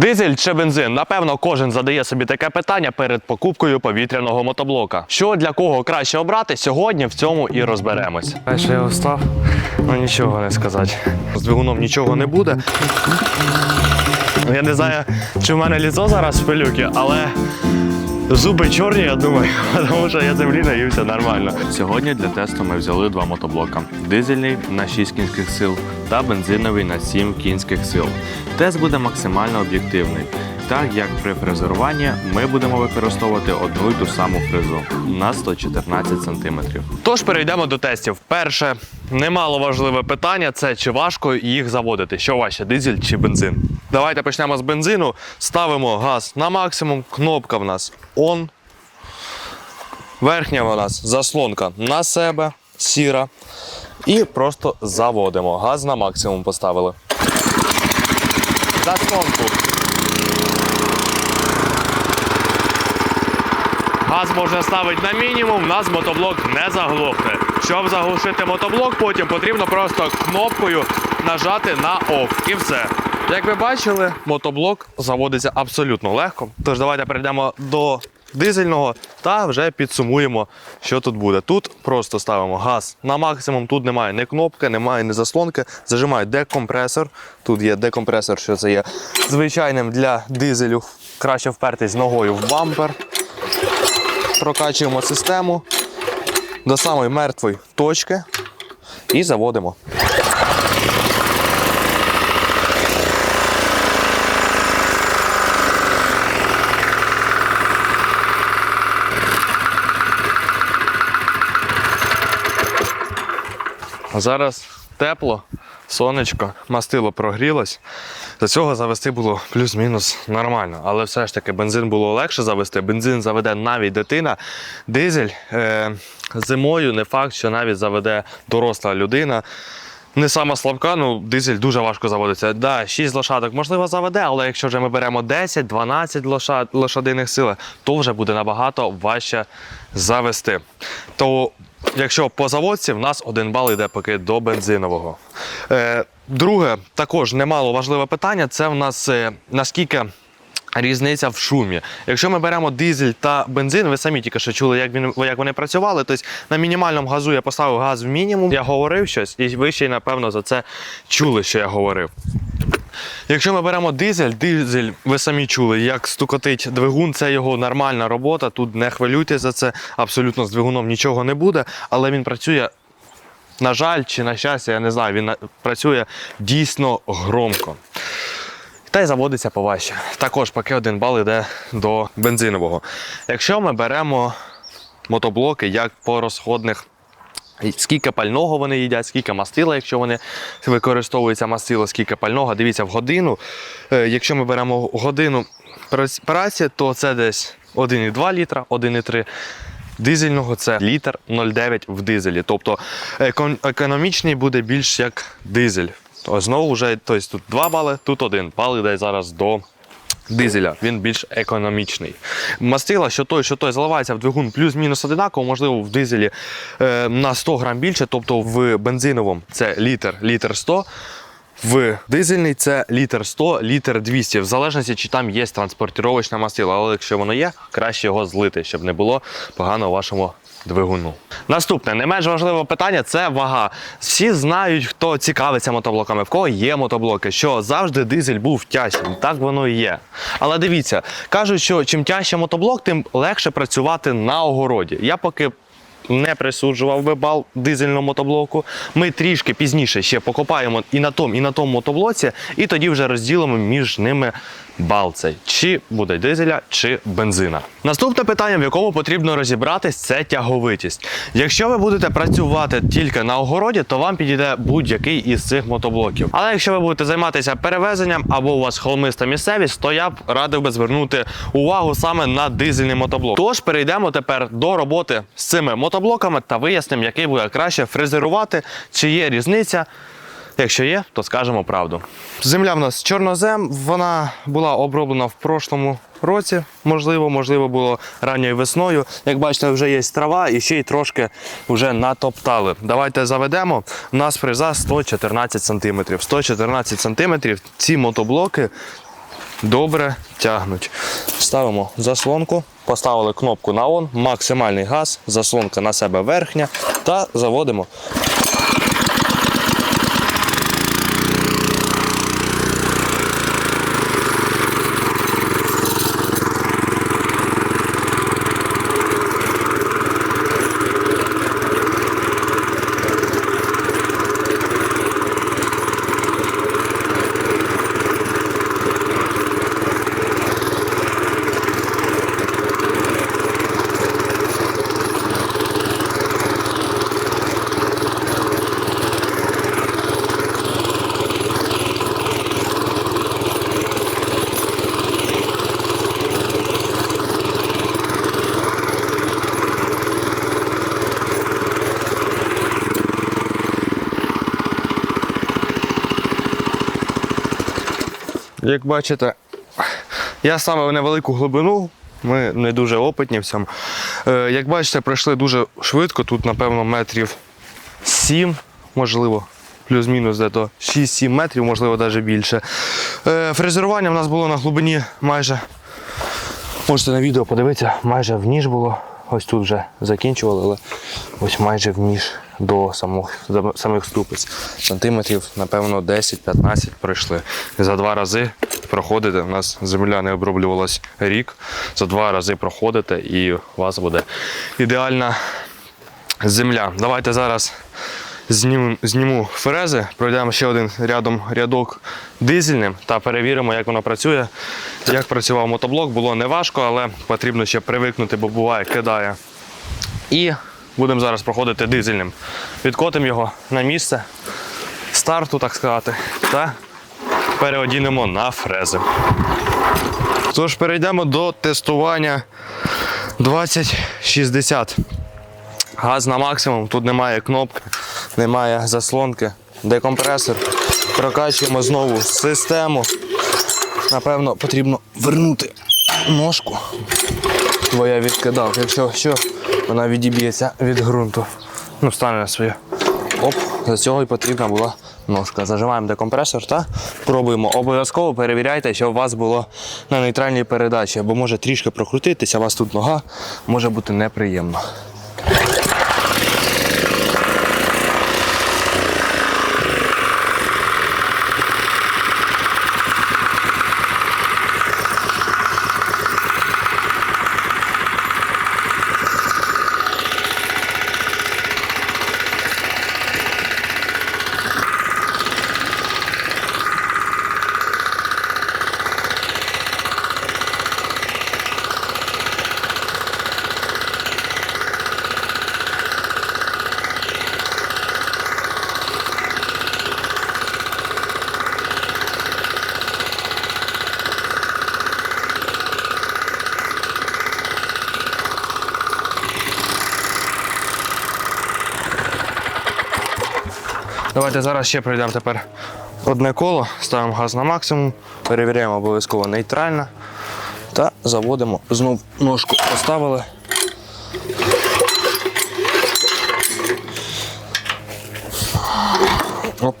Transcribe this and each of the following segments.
Дизель чи бензин? Напевно, кожен задає собі таке питання перед покупкою повітряного мотоблока. Що для кого краще обрати, сьогодні в цьому і розберемось. Що я встав, ну нічого не сказати. З двигуном нічого не буде. Я не знаю, чи в мене ліцо зараз в пилюки, але зуби чорні, я думаю, тому що я землі наївся нормально. Сьогодні для тесту ми взяли два мотоблока: дизельний на 6 кінських сил та бензиновий на 7 кінських сил. Тест буде максимально об'єктивний. Так як при фрезеруванні ми будемо використовувати одну й ту саму фрезу на 114 см. Тож перейдемо до тестів. Перше, немало важливе питання це чи важко їх заводити. Що важче, дизель чи бензин? Давайте почнемо з бензину. Ставимо газ на максимум. Кнопка в нас on. Верхня у нас заслонка на себе, сіра. І просто заводимо. Газ на максимум поставили. Заслонку. Газ можна ставити на мінімум, нас мотоблок не заглохне. Щоб заглушити мотоблок, потім потрібно просто кнопкою нажати на OFF і все. Як ви бачили, мотоблок заводиться абсолютно легко. Тож давайте перейдемо до дизельного та вже підсумуємо, що тут буде. Тут просто ставимо газ на максимум, тут немає ні кнопки, немає ні заслонки. Зажимаю декомпресор. Тут є декомпресор, що це є звичайним для дизелю. Краще впертись ногою в бампер прокачуємо систему до самої мертвої точки і заводимо. Зараз тепло, сонечко, мастило прогрілось. До цього завести було плюс-мінус нормально. Але все ж таки бензин було легше завести. Бензин заведе навіть дитина. Дизель е, зимою не факт, що навіть заведе доросла людина. Не сама слабка, ну дизель дуже важко заводиться. Да, 6 лошадок можливо заведе, але якщо вже ми беремо 10-12 лошад, лошадиних сил, то вже буде набагато важче завести. То якщо по заводці, в нас один бал йде поки до бензинового. Е, друге, також немало важливе питання це в нас е, наскільки. Різниця в шумі. Якщо ми беремо дизель та бензин, ви самі тільки що чули, як він як вони працювали. Тобто на мінімальному газу я поставив газ в мінімум. Я говорив щось, і ви ще й напевно за це чули, що я говорив. Якщо ми беремо дизель, дизель, ви самі чули, як стукотить двигун, це його нормальна робота. Тут не хвилюйтесь за це, абсолютно з двигуном нічого не буде, але він працює. На жаль, чи на щастя, я не знаю, він працює дійсно громко. Та й заводиться поважче. Також поки один бал йде до бензинового. Якщо ми беремо мотоблоки як по розходних, скільки пального вони їдять, скільки мастила, якщо вони використовуються мастило, скільки пального, дивіться в годину. Е, Якщо ми беремо годину праці- то це десь 1,2 літра, 1,3. Дизельного це літр 0,9 в дизелі. Тобто економічний буде більш як дизель. Знову вже тобто, тут 2 бали, тут 1 бал йде зараз до дизеля. Він більш економічний. Мастила, що той, що той заливається в двигун плюс-мінус одинаково, можливо, в дизелі е, на 100 грам більше, тобто в бензиновому це літр, літр 100. В дизельний це літр 100, літр 200, в залежності, чи там є транспортировочне мастило. Але якщо воно є, краще його злити, щоб не було погано вашому двигуну. Наступне, не менш важливе питання це вага. Всі знають, хто цікавиться мотоблоками, в кого є мотоблоки, що завжди дизель був тяжчим. Так воно і є. Але дивіться, кажуть, що чим тяжче мотоблок, тим легше працювати на огороді. Я поки не присуджував би бал дизельному мотоблоку. Ми трішки пізніше ще покопаємо і на тому, і на тому мотоблоці, і тоді вже розділимо між ними бал цей. Чи буде дизеля, чи бензина. Наступне питання, в якому потрібно розібратись, це тяговитість. Якщо ви будете працювати тільки на огороді, то вам підійде будь-який із цих мотоблоків. Але якщо ви будете займатися перевезенням або у вас холмиста місцевість, то я б радив би звернути увагу саме на дизельний мотоблок. Тож перейдемо тепер до роботи з цими мотоблоками та вияснимо, який буде краще фрезерувати, чи є різниця. Якщо є, то скажемо правду. Земля в нас чорнозем, вона була оброблена в прошлому році, можливо, можливо, було ранньою весною. Як бачите, вже є трава і ще й трошки вже натоптали. Давайте заведемо. У нас фреза 114 см. 114 см ці мотоблоки добре тягнуть. Ставимо заслонку, поставили кнопку на он, максимальний газ, заслонка на себе верхня та заводимо. Як бачите, я ставив невелику глибину, ми не дуже опитні в цьому. Е, Як бачите, пройшли дуже швидко, тут, напевно, метрів 7, можливо, плюс-мінус дето 6-7 метрів, можливо, навіть більше. Е, Фрезерування в нас було на глибині майже, можете на відео подивитися, майже в ніж було. Ось тут вже закінчували, але ось майже в ніж до самих, до самих ступиць. Сантиметрів, напевно, 10-15 пройшли. За два рази проходите. У нас земля не оброблювалась рік. За два рази проходите і у вас буде ідеальна земля. Давайте зараз зніму, зніму фрези, пройдемо ще один рядом рядок дизельним та перевіримо, як воно працює. Як працював мотоблок, було неважко, але потрібно ще привикнути, бо буває, кидає. І будемо зараз проходити дизельним. Відкотимо його на місце старту, так сказати, та переодінемо на фрези. Тож перейдемо до тестування 2060. Газ на максимум, тут немає кнопки, немає заслонки, декомпресор. Прокачуємо знову систему. Напевно, потрібно вернути ножку, бо я відкидав. Якщо що, вона відіб'ється від ґрунту. Ну, стане на своє. Оп, за цього і потрібна була ножка. Зажимаємо декомпресор та пробуємо. Обов'язково перевіряйте, що у вас було на нейтральній передачі, бо може трішки прокрутитися, у вас тут нога може бути неприємно. Давайте зараз ще пройдемо тепер одне коло, ставимо газ на максимум, перевіряємо обов'язково нейтрально та заводимо. Знов ножку поставили. Оп.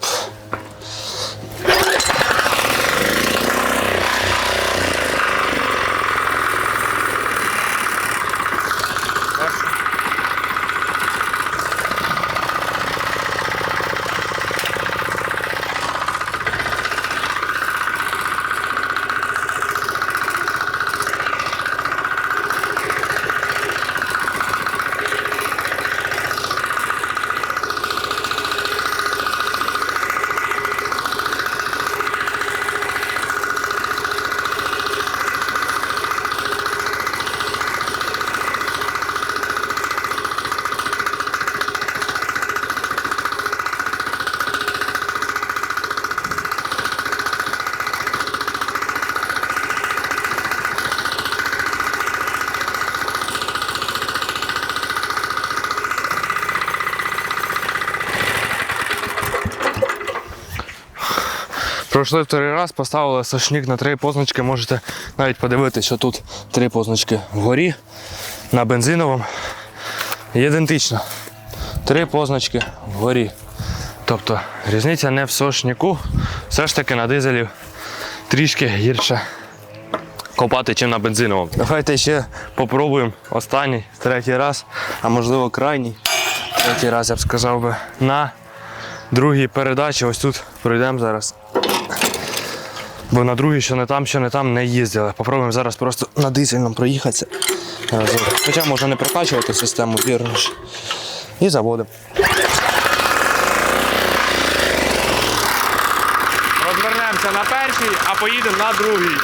Пройшли вторий раз, поставили сошник на три позначки. Можете навіть подивитися, що тут три позначки вгорі на бензиновому. Ідентично. Три позначки вгорі. Тобто різниця не в сошнику, все ж таки на дизелі трішки гірше копати, чим на бензиновому. Давайте ще попробуємо останній, третій раз, а можливо крайній. Третій раз я б сказав би на другій передачі. Ось тут пройдемо зараз. Бо на другій, що не там, що не там, не їздили. Попробуємо зараз просто на дизельному проїхатися. Разок. Хоча можна не прокачувати систему, вірно ж. І заводимо. Розвернемося на першій, а поїдемо на другій.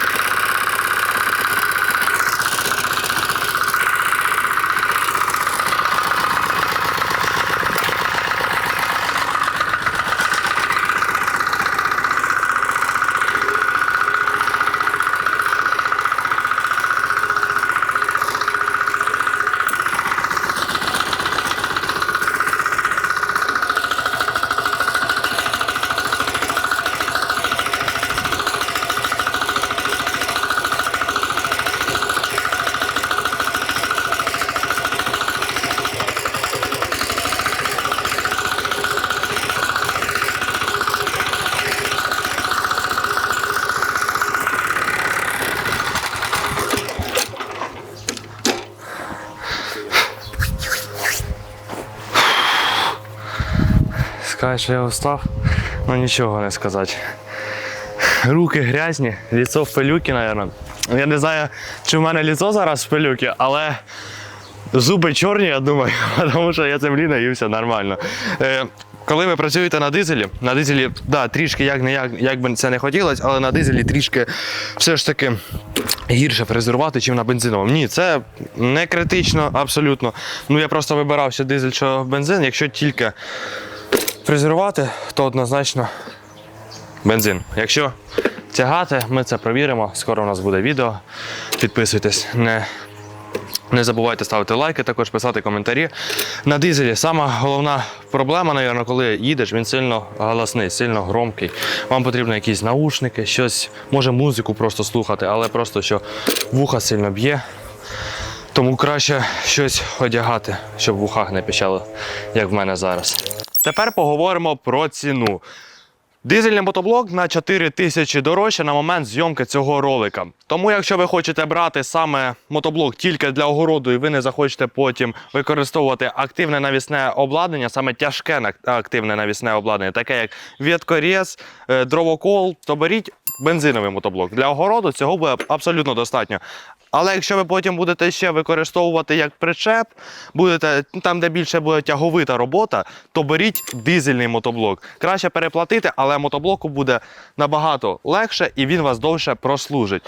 Скажеш, що я устав, ну нічого не сказати. Руки грязні, ліцо в пилюки, мабуть. Я не знаю, чи в мене ліцо зараз в пилюки, але зуби чорні, я думаю, тому що я землі наївся нормально. Е, коли ви працюєте на дизелі, на дизелі, да, трішки як не як, як би це не хотілося, але на дизелі трішки все ж таки гірше фрезерувати, ніж на бензиновому. Ні, це не критично абсолютно. Ну я просто вибирав що дизель, що бензин. Якщо тільки фрезерувати, то однозначно бензин. Якщо тягати, ми це провіримо. Скоро у нас буде відео. Підписуйтесь. Не, не забувайте ставити лайки, також писати коментарі. На дизелі сама головна проблема, напевно, коли їдеш, він сильно голосний, сильно громкий. Вам потрібно якісь наушники, щось, може музику просто слухати, але просто що вуха сильно б'є. Тому краще щось одягати, щоб в не піщало, як в мене зараз. Тепер поговоримо про ціну. Дизельний мотоблок на 4 тисячі дорожче на момент зйомки цього ролика. Тому, якщо ви хочете брати саме мотоблок тільки для огороду, і ви не захочете потім використовувати активне навісне обладнання, саме тяжке активне навісне обладнання, таке як веткорез, е, дровокол, то беріть бензиновий мотоблок. Для огороду цього буде абсолютно достатньо. Але якщо ви потім будете ще використовувати як причеп, будете ну, там, де більше буде тяговита робота, то беріть дизельний мотоблок. Краще переплатити, але мотоблоку буде набагато легше і він вас довше прослужить.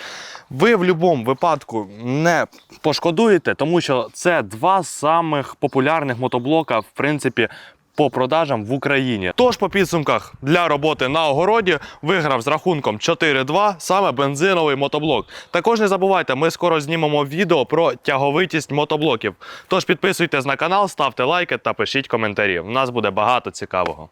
Ви в будь-якому випадку не пошкодуєте, тому що це два самих популярних мотоблока, в принципі. По продажам в Україні. Тож по підсумках для роботи на огороді виграв з рахунком 4-2 саме бензиновий мотоблок. Також не забувайте, ми скоро знімемо відео про тяговитість мотоблоків. Тож підписуйтесь на канал, ставте лайки та пишіть коментарі. У нас буде багато цікавого.